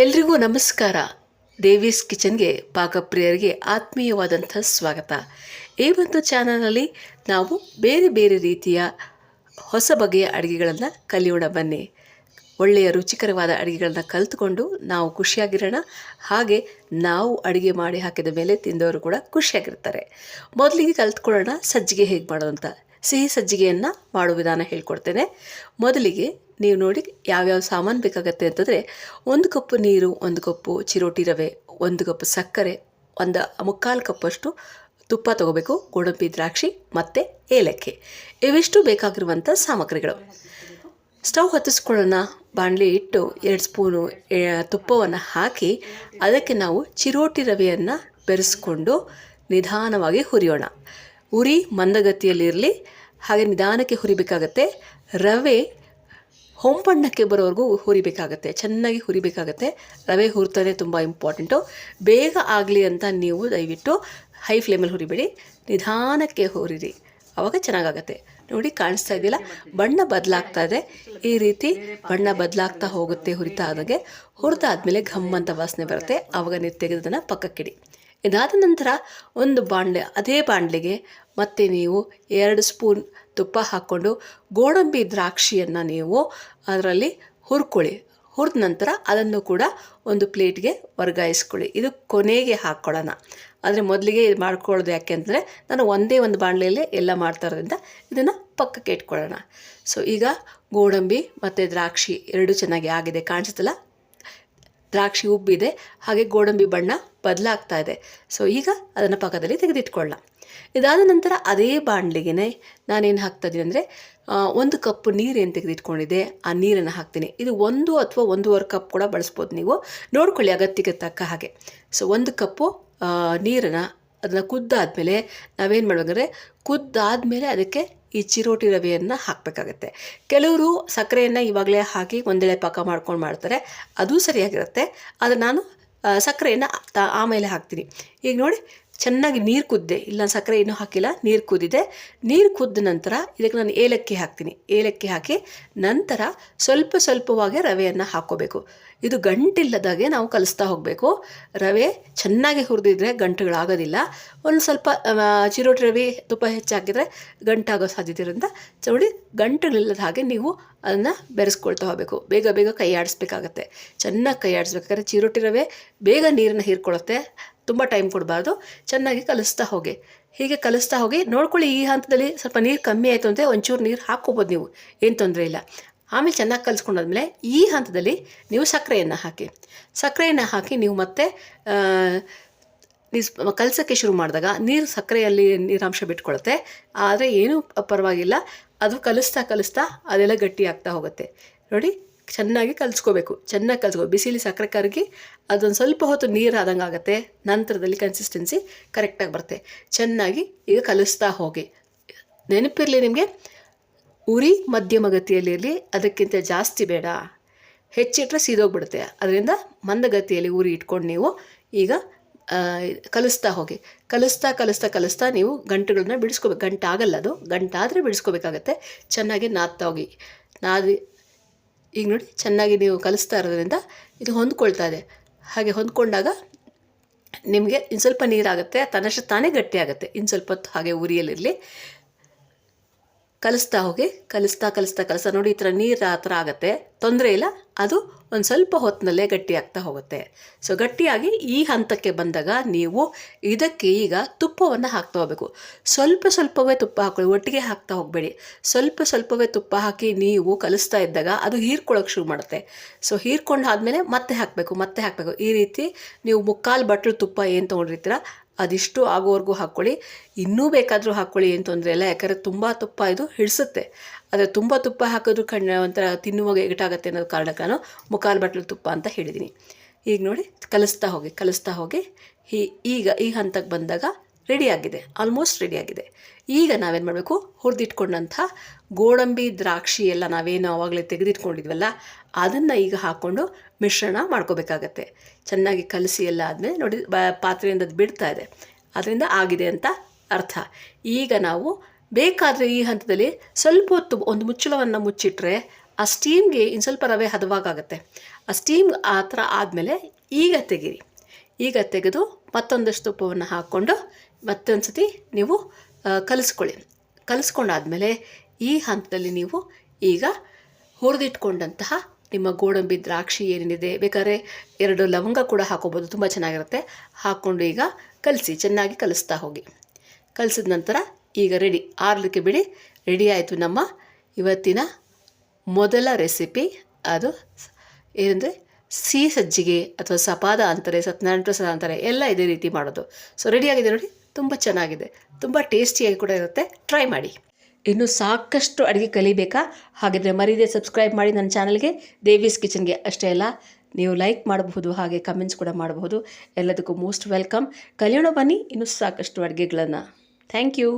ಎಲ್ರಿಗೂ ನಮಸ್ಕಾರ. ದೇವೀಸ್ ಕಿಚನ್ಗೆ ಪಾಕಪ್ರಿಯರಿಗೆ ಆತ್ಮೀಯವಾದಂಥ ಸ್ವಾಗತ. ಈ ಒಂದು ಚಾನಲಲ್ಲಿ ನಾವು ಬೇರೆ ಬೇರೆ ರೀತಿಯ ಹೊಸ ಬಗೆಯ ಅಡುಗೆಗಳನ್ನು ಕಲಿಯೋಣ ಬನ್ನಿ. ಒಳ್ಳೆಯ ರುಚಿಕರವಾದ ಅಡುಗೆಗಳನ್ನ ಕಲಿತುಕೊಂಡು ನಾವು ಖುಷಿಯಾಗಿರೋಣ. ಹಾಗೆ ನಾವು ಅಡುಗೆ ಮಾಡಿ ಹಾಕಿದ ಮೇಲೆ ತಿಂದವರು ಕೂಡ ಖುಷಿಯಾಗಿರ್ತಾರೆ. ಮೊದಲಿಗೆ ಕಲ್ತ್ಕೊಳ್ಳೋಣ ಸಜ್ಜಿಗೆ ಹೇಗೆ ಮಾಡೋದು ಅಂತ. ಸಿಹಿ ಸಜ್ಜಿಗೆಯನ್ನು ಮಾಡೋ ವಿಧಾನ ಹೇಳ್ಕೊಡ್ತೇನೆ. ಮೊದಲಿಗೆ ನೀವು ನೋಡಿ ಯಾವ್ಯಾವ ಸಾಮಾನು ಬೇಕಾಗತ್ತೆ ಅಂತಂದರೆ ಒಂದು ಕಪ್ಪು ನೀರು, ಒಂದು ಕಪ್ಪು ಚಿರೋಟಿ ರವೆ, ಒಂದು ಕಪ್ ಸಕ್ಕರೆ, ಒಂದು ಮುಕ್ಕಾಲು ಕಪ್ಪಷ್ಟು ತುಪ್ಪ ತಗೋಬೇಕು, ಗೋಡಂಬಿ, ದ್ರಾಕ್ಷಿ ಮತ್ತು ಏಲಕ್ಕಿ. ಇವಿಷ್ಟು ಬೇಕಾಗಿರುವಂಥ ಸಾಮಗ್ರಿಗಳು. ಸ್ಟವ್ ಹತ್ತಿಸ್ಕೊಳ್ಳೋಣ. ಬಾಣಲಿ ಇಟ್ಟು ಎರಡು ಸ್ಪೂನು ತುಪ್ಪವನ್ನು ಹಾಕಿ ಅದಕ್ಕೆ ನಾವು ಚಿರೋಟಿ ರವೆಯನ್ನು ಬೆರೆಸ್ಕೊಂಡು ನಿಧಾನವಾಗಿ ಹುರಿಯೋಣ. ಉರಿ ಮಂದಗತಿಯಲ್ಲಿರಲಿ, ಹಾಗೆ ನಿಧಾನಕ್ಕೆ ಹುರಿಬೇಕಾಗತ್ತೆ. ರವೆ ಹೊಂಬಣ್ಣಕ್ಕೆ ಬರೋವರೆಗೂ ಹುರಿಬೇಕಾಗತ್ತೆ, ಚೆನ್ನಾಗಿ ಹುರಿಬೇಕಾಗತ್ತೆ. ರವೆ ಹುರ್ತಾನೆ ತುಂಬ ಇಂಪಾರ್ಟೆಂಟು ಬೇಗ ಆಗಲಿ ಅಂತ ನೀವು ದಯವಿಟ್ಟು ಹೈ ಫ್ಲೇಮಲ್ಲಿ ಹುರಿಬೇಡಿ. ನಿಧಾನಕ್ಕೆ ಹುರಿರಿ. ಅವಾಗ ಚೆನ್ನಾಗಾಗತ್ತೆ. ನೋಡಿ ಕಾಣಿಸ್ತಾ ಇದೆಯಲ್ಲ? ಬಣ್ಣ ಬದಲಾಗ್ತಾ ಇದೆ. ಈ ರೀತಿ ಬಣ್ಣ ಬದಲಾಗ್ತಾ ಹೋಗುತ್ತೆ ಹುರಿತಾ ಆದಾಗೆ. ಹುರಿದಾದ್ಮೇಲೆ ಘಮ್ ಅಂತ ವಾಸನೆ ಬರುತ್ತೆ. ಆವಾಗ ನೀವು ತೆಗೆದದನ್ನು ಪಕ್ಕಕ್ಕಿಡಿ. ಇದಾದ ನಂತರ ಒಂದು ಬಾಣಲೆ, ಅದೇ ಬಾಣಲೆಗೆ ಮತ್ತೆ ನೀವು ಎರಡು ಸ್ಪೂನ್ ತುಪ್ಪ ಹಾಕ್ಕೊಂಡು ಗೋಡಂಬಿ ದ್ರಾಕ್ಷಿಯನ್ನು ನೀವು ಅದರಲ್ಲಿ ಹುರ್ಕೊಳ್ಳಿ. ಹುರಿದ ನಂತರ ಅದನ್ನು ಕೂಡ ಒಂದು ಪ್ಲೇಟ್ಗೆ ವರ್ಗಾಯಿಸ್ಕೊಳ್ಳಿ. ಇದು ಕೊನೆಗೆ ಹಾಕ್ಕೊಳ್ಳೋಣ ಆದರೆ ಮೊದಲಿಗೆ ಇದು ಮಾಡ್ಕೊಳ್ಳೋದು ಯಾಕೆ ಅಂದರೆ ನಾನು ಒಂದೇ ಒಂದು ಬಾಣಲೆಯಲ್ಲೇ ಎಲ್ಲ ಮಾಡ್ತಾ ಇರೋದ್ರಿಂದ ಇದನ್ನು ಪಕ್ಕಕ್ಕೆ ಇಟ್ಕೊಳ್ಳೋಣ. ಸೊ ಈಗ ಗೋಡಂಬಿ ಮತ್ತು ದ್ರಾಕ್ಷಿ ಎರಡೂ ಚೆನ್ನಾಗಿ ಆಗಿದೆ. ಕಾಣಿಸುತ್ತಲ್ಲ? ದ್ರಾಕ್ಷಿ ಉಬ್ಬಿದೆ, ಹಾಗೆ ಗೋಡಂಬಿ ಬಣ್ಣ ಬದಲಾಗ್ತಾ ಇದೆ. ಸೊ ಈಗ ಅದನ್ನು ಪಕ್ಕದಲ್ಲಿ ತೆಗೆದಿಟ್ಕೊಳ್ಳೋಣ. ಇದಾದ ನಂತರ ಅದೇ ಬಾಣಲಿಗೆನೆ ನಾನೇನು ಹಾಕ್ತಾ ಇದ್ದೀನಿ ಅಂದರೆ ಒಂದು ಕಪ್ ನೀರೇನು ತೆಗೆದಿಟ್ಕೊಂಡಿದೆ ಆ ನೀರನ್ನು ಹಾಕ್ತೀನಿ. ಇದು ಒಂದು ಅಥವಾ ಒಂದೂವರೆ ಕಪ್ ಕೂಡ ಬಳಸ್ಬೋದು ನೀವು. ನೋಡ್ಕೊಳ್ಳಿ ಅಗತ್ಯಕ್ಕೆ ತಕ್ಕ ಹಾಗೆ. ಸೊ ಒಂದು ಕಪ್ಪು ನೀರನ್ನು ಅದನ್ನು ಕುದ್ದಾದಮೇಲೆ ನಾವೇನು ಮಾಡಬೇಕಂದ್ರೆ, ಕುದ್ದಾದಮೇಲೆ ಅದಕ್ಕೆ ಈ ಚಿರೋಟಿ ರವೆಯನ್ನು ಹಾಕಬೇಕಾಗತ್ತೆ. ಕೆಲವರು ಸಕ್ಕರೆಯನ್ನು ಇವಾಗಲೇ ಹಾಕಿ ಒಂದೆಳೆ ಪಾಕ ಮಾಡ್ಕೊಂಡು ಮಾಡ್ತಾರೆ. ಅದು ಸರಿಯಾಗಿರುತ್ತೆ. ಆದರೆ ನಾನು ಸಕ್ಕರೆಯನ್ನು ಆಮೇಲೆ ಹಾಕ್ತೀನಿ. ಈಗ ನೋಡಿ ಚೆನ್ನಾಗಿ ನೀರು ಕುದ್ದೆ. ಇಲ್ಲ, ಸಕ್ಕರೆ ಏನೂ ಹಾಕಿಲ್ಲ. ನೀರು ಕುದ್ದಿದೆ ನೀರು ಕುದ್ದ ನಂತರ ಇದಕ್ಕೆ ನಾನು ಏಲಕ್ಕಿ ಹಾಕ್ತೀನಿ. ಏಲಕ್ಕಿ ಹಾಕಿ ನಂತರ ಸ್ವಲ್ಪ ಸ್ವಲ್ಪವಾಗಿ ರವೆಯನ್ನು ಹಾಕ್ಕೋಬೇಕು. ಇದು ಗಂಟಿಲ್ಲದಾಗೆ ನಾವು ಕಲಿಸ್ತಾ ಹೋಗಬೇಕು. ರವೆ ಚೆನ್ನಾಗಿ ಹುರಿದಿದ್ರೆ ಗಂಟುಗಳಾಗೋದಿಲ್ಲ. ಒಂದು ಸ್ವಲ್ಪ ಚಿರೋಟಿ ರವೆ ತುಪ್ಪ ಹೆಚ್ಚಾಕಿದರೆ ಗಂಟಾಗೋ ಸಾಧ್ಯತೆ ಇರೋದ್ರಿಂದ ನೋಡಿ ಗಂಟುಗಳಿಲ್ಲದ ಹಾಗೆ ನೀವು ಅದನ್ನು ಬೆರೆಸ್ಕೊಳ್ತಾ ಹೋಗಬೇಕು. ಬೇಗ ಬೇಗ ಕೈ ಆಡಿಸ್ಬೇಕಾಗತ್ತೆ ಚೆನ್ನಾಗಿ ಕೈ ಆಡಿಸ್ಬೇಕಾದ್ರೆ ಚಿರೋಟಿ ರವೆ ಬೇಗ ನೀರನ್ನು ಹೀರ್ಕೊಳ್ಳುತ್ತೆ. ತುಂಬ ಟೈಮ್ ಕೊಡಬಾರ್ದು. ಚೆನ್ನಾಗಿ ಕಲಿಸ್ತಾ ಹೋಗಿ. ಹೀಗೆ ಕಲಿಸ್ತಾ ಹೋಗಿ ನೋಡ್ಕೊಳ್ಳಿ ಈ ಹಂತದಲ್ಲಿ ಸ್ವಲ್ಪ ನೀರು ಕಮ್ಮಿ ಆಯಿತು ಅಂದರೆ ಒಂಚೂರು ನೀರು ಹಾಕ್ಕೋಬೋದು ನೀವು. ಏನು ತೊಂದರೆ ಇಲ್ಲ. ಆಮೇಲೆ ಚೆನ್ನಾಗಿ ಕಲಿಸ್ಕೊಂಡಾದ್ಮೇಲೆ ಈ ಹಂತದಲ್ಲಿ ನೀವು ಸಕ್ಕರೆಯನ್ನು ಹಾಕಿ. ಸಕ್ಕರೆಯನ್ನು ಹಾಕಿ ನೀವು ಮತ್ತೆ ಕಲಸೋಕ್ಕೆ ಶುರು ಮಾಡಿದಾಗ ನೀರು ಸಕ್ಕರೆಯಲ್ಲಿ ನೀರಾಂಶ ಬಿಟ್ಕೊಳುತ್ತೆ. ಆದರೆ ಏನೂ ಪರವಾಗಿಲ್ಲ. ಅದು ಕಲಿಸ್ತಾ ಕಲಿಸ್ತಾ ಅದೆಲ್ಲ ಗಟ್ಟಿ ಆಗ್ತಾ ಹೋಗುತ್ತೆ. ನೋಡಿ ಚೆನ್ನಾಗಿ ಕಲಿಸ್ಕೋಬೇಕು. ಚೆನ್ನಾಗಿ ಕಲಿಸ್ಕೋ ಬಿಸಿಲಿ ಸಕ್ಕರೆ ಕರಗಿ ಅದೊಂದು ಸ್ವಲ್ಪ ಹೊತ್ತು ನೀರು ಆದಂಗೆ ಆಗುತ್ತೆ. ನಂತರದಲ್ಲಿ ಕನ್ಸಿಸ್ಟೆನ್ಸಿ ಕರೆಕ್ಟಾಗಿ ಬರುತ್ತೆ. ಚೆನ್ನಾಗಿ ಈಗ ಕಲಿಸ್ತಾ ಹೋಗಿ. ನೆನಪಿರಲಿ ನಿಮಗೆ, ಉರಿ ಮಧ್ಯಮ ಗತಿಯಲ್ಲಿರಲಿ ಅದಕ್ಕಿಂತ ಜಾಸ್ತಿ ಬೇಡ. ಹೆಚ್ಚಿಟ್ಟರೆ ಸೀದೋಗ್ಬಿಡುತ್ತೆ. ಅದರಿಂದ ಮಂದಗತಿಯಲ್ಲಿ ಉರಿ ಇಟ್ಕೊಂಡು ನೀವು ಈಗ ಕಲಿಸ್ತಾ ಹೋಗಿ. ಕಲಿಸ್ತಾ ಕಲಿಸ್ತಾ ಕಲಿಸ್ತಾ ನೀವು ಗಂಟುಗಳನ್ನ ಬಿಡಿಸ್ಕೋಬೇಕು. ಗಂಟಾಗಲ್ಲ ಅದು. ಗಂಟಾದರೆ ಬಿಡಿಸ್ಕೋಬೇಕಾಗತ್ತೆ. ಚೆನ್ನಾಗಿ ನಾದ್ತಾ ಹೋಗಿ. ನಾದಿ ಈಗ ನೋಡಿ, ಚೆನ್ನಾಗಿ ನೀವು ಕಲಿಸ್ತಾ ಇರೋದ್ರಿಂದ ಇದು ಹೊಂದ್ಕೊಳ್ತಾ ಇದೆ. ಹಾಗೆ ಹೊಂದ್ಕೊಂಡಾಗ ನಿಮಗೆ ಇನ್ನು ಸ್ವಲ್ಪ ನೀರಾಗುತ್ತೆ, ತನ್ನಷ್ಟು ತಾನೇ ಗಟ್ಟಿ ಆಗುತ್ತೆ ಇನ್ನು ಸ್ವಲ್ಪ ಹಾಗೆ ಉರಿಯಲ್ಲಿರಲಿ ಕಲಿಸ್ತಾ ಹೋಗಿ, ಕಲಿಸ್ತಾ ಕಲಿಸ್ತಾ ಕಲಿಸ್ತಾ. ನೋಡಿ, ಈ ಥರ ನೀರು ಆ ಥರ ಆಗುತ್ತೆ. ತೊಂದರೆ ಇಲ್ಲ, ಅದು ಒಂದು ಸ್ವಲ್ಪ ಹೊತ್ತಿನಲ್ಲೇ ಗಟ್ಟಿ ಆಗ್ತಾ ಹೋಗುತ್ತೆ. ಸೊ ಗಟ್ಟಿಯಾಗಿ ಈ ಹಂತಕ್ಕೆ ಬಂದಾಗ ನೀವು ಇದಕ್ಕೆ ಈಗ ತುಪ್ಪವನ್ನು ಹಾಕ್ತಾ ಹೋಗಬೇಕು. ಸ್ವಲ್ಪ ಸ್ವಲ್ಪವೇ ತುಪ್ಪ ಹಾಕೊಳ್ಳಿ ಒಟ್ಟಿಗೆ ಹಾಕ್ತಾ ಹೋಗಬೇಡಿ. ಸ್ವಲ್ಪ ಸ್ವಲ್ಪವೇ ತುಪ್ಪ ಹಾಕಿ ನೀವು ಕಲಿಸ್ತಾ ಇದ್ದಾಗ ಅದು ಹೀರ್ಕೊಳ್ಳೋಕೆ ಶುರು ಮಾಡುತ್ತೆ. ಸೊ ಹೀರ್ಕೊಂಡು ಆದಮೇಲೆ ಮತ್ತೆ ಹಾಕಬೇಕು ಮತ್ತೆ ಹಾಕಬೇಕು. ಈ ರೀತಿ ನೀವು ಮುಕ್ಕಾಲು ಬಟ್ಲು ತುಪ್ಪ ಏನು ತೊಗೊಂಡಿರ್ತೀರ ಅದಿಷ್ಟು ಆಗೋವರೆಗೂ ಹಾಕ್ಕೊಳ್ಳಿ. ಇನ್ನೂ ಬೇಕಾದರೂ ಹಾಕ್ಕೊಳ್ಳಿ ಏನು ತೊಂದರೆ ಇಲ್ಲ. ಯಾಕಂದರೆ ತುಂಬ ತುಪ್ಪ ಇದು ಹಿಡಿಸುತ್ತೆ. ಆದರೆ ತುಂಬ ತುಪ್ಪ ಹಾಕಿದ್ರು ಕಣ್ಣು ಒಂಥರ ತಿನ್ನುವಾಗ ಎಗಟಾಗತ್ತೆ ಅನ್ನೋದು ಕಾರಣಕ್ಕೆ ನಾನು ಮುಖಾಲು ಬಟ್ಲು ತುಪ್ಪ ಅಂತ ಹೇಳಿದ್ದೀನಿ ಈಗ ನೋಡಿ, ಕಲಿಸ್ತಾ ಹೋಗಿ ಕಲಿಸ್ತಾ ಹೋಗಿ. ಈ ಈಗ ಈ ಹಂತಕ್ಕೆ ಬಂದಾಗ ರೆಡಿಯಾಗಿದೆ ಆಲ್ಮೋಸ್ಟ್ ರೆಡಿಯಾಗಿದೆ ಈಗ ನಾವೇನು ಮಾಡಬೇಕು? ಹುರಿದಿಟ್ಕೊಂಡಂಥ ಗೋಡಂಬಿ ದ್ರಾಕ್ಷಿ ಎಲ್ಲ ನಾವೇನು ಆವಾಗಲೇ ತೆಗೆದಿಟ್ಕೊಂಡಿದ್ವಲ್ಲ, ಅದನ್ನು ಈಗ ಹಾಕ್ಕೊಂಡು ಮಿಶ್ರಣ ಮಾಡ್ಕೋಬೇಕಾಗತ್ತೆ. ಚೆನ್ನಾಗಿ ಕಲಸಿ ಎಲ್ಲ ಆದಮೇಲೆ ನೋಡಿ ಪಾತ್ರೆಯಿಂದ ಅದು ಬಿಡ್ತಾ ಇದೆ. ಅದರಿಂದ ಆಗಿದೆ ಅಂತ ಅರ್ಥ. ಈಗ ನಾವು ಬೇಕಾದರೆ ಈ ಹಂತದಲ್ಲಿ ಸ್ವಲ್ಪ ಹೊತ್ತು ಒಂದು ಮುಚ್ಚಳವನ್ನು ಮುಚ್ಚಿಟ್ರೆ ಆ ಸ್ಟೀಮ್ಗೆ ಇನ್ನು ಸ್ವಲ್ಪ ರವೆ ಹದವಾಗುತ್ತೆ. ಆ ಸ್ಟೀಮ್ ಆ ಥರ ಆದಮೇಲೆ ಈಗ ತೆಗೀರಿ. ಈಗ ತೆಗೆದು ಮತ್ತೊಂದಷ್ಟು ತುಪ್ಪವನ್ನು ಹಾಕ್ಕೊಂಡು ಮತ್ತೊಂದು ಸತಿ ನೀವು ಕಲಿಸ್ಕೊಳ್ಳಿ. ಕಲಿಸ್ಕೊಂಡಾದಮೇಲೆ ಈ ಹಂತದಲ್ಲಿ ನೀವು ಈಗ ಹುರಿದಿಟ್ಕೊಂಡಂತಹ ನಿಮ್ಮ ಗೋಡಂಬಿ ದ್ರಾಕ್ಷಿ ಏನೇನಿದೆ ಬೇಕಾದ್ರೆ ಎರಡು ಲವಂಗ ಕೂಡ ಹಾಕೋಬೋದು, ತುಂಬ ಚೆನ್ನಾಗಿರುತ್ತೆ. ಹಾಕ್ಕೊಂಡು ಈಗ ಕಲಸಿ, ಚೆನ್ನಾಗಿ ಕಲಿಸ್ತಾ ಹೋಗಿ. ಕಲಿಸಿದ ನಂತರ ಈಗ ರೆಡಿ ಆರ್ಲಿಕ್ಕೆ ಬಿಡಿ ರೆಡಿ ಆಯಿತು ನಮ್ಮ ಇವತ್ತಿನ ಮೊದಲ ರೆಸಿಪಿ ಅದು ಏನಂದರೆ ಸಿಹಿ ಸಜ್ಜಿಗೆ ಅಥವಾ ಸಪಾದ ಅಂತಾರೆ, ಸತ್ಯನಾರಾಯಣ ಪ್ರಸಾದ ಅಂತಾರೆ, ಎಲ್ಲ ಇದೇ ರೀತಿ ಮಾಡೋದು. ಸೊ ರೆಡಿಯಾಗಿದೆ ನೋಡಿ, ತುಂಬ ಚೆನ್ನಾಗಿದೆ. ತುಂಬ ಟೇಸ್ಟಿಯಾಗಿ ಕೂಡ ಇರುತ್ತೆ. ಟ್ರೈ ಮಾಡಿ. ಇನ್ನು ಸಾಕಷ್ಟು ಅಡುಗೆ ಕಲಿಬೇಕಾ? ಹಾಗಿದ್ರೆ ಮರೀದೆ ಸಬ್ಸ್ಕ್ರೈಬ್ ಮಾಡಿ ನನ್ನ ಚಾನಲ್ಗೆ ದೇವೀಸ್ ಕಿಚನ್ಗೆ ಅಷ್ಟೇ ಅಲ್ಲ, ನೀವು ಲೈಕ್ ಮಾಡಬಹುದು, ಹಾಗೆ ಕಮೆಂಟ್ಸ್ ಕೂಡ ಮಾಡಬಹುದು. ಎಲ್ಲದಕ್ಕೂ ಮೋಸ್ಟ್ ವೆಲ್ಕಮ್ ಕಲಿಯೋಣ ಬನ್ನಿ, ಇನ್ನೂ ಸಾಕಷ್ಟು ಅಡುಗೆಗಳನ್ನು. Thank you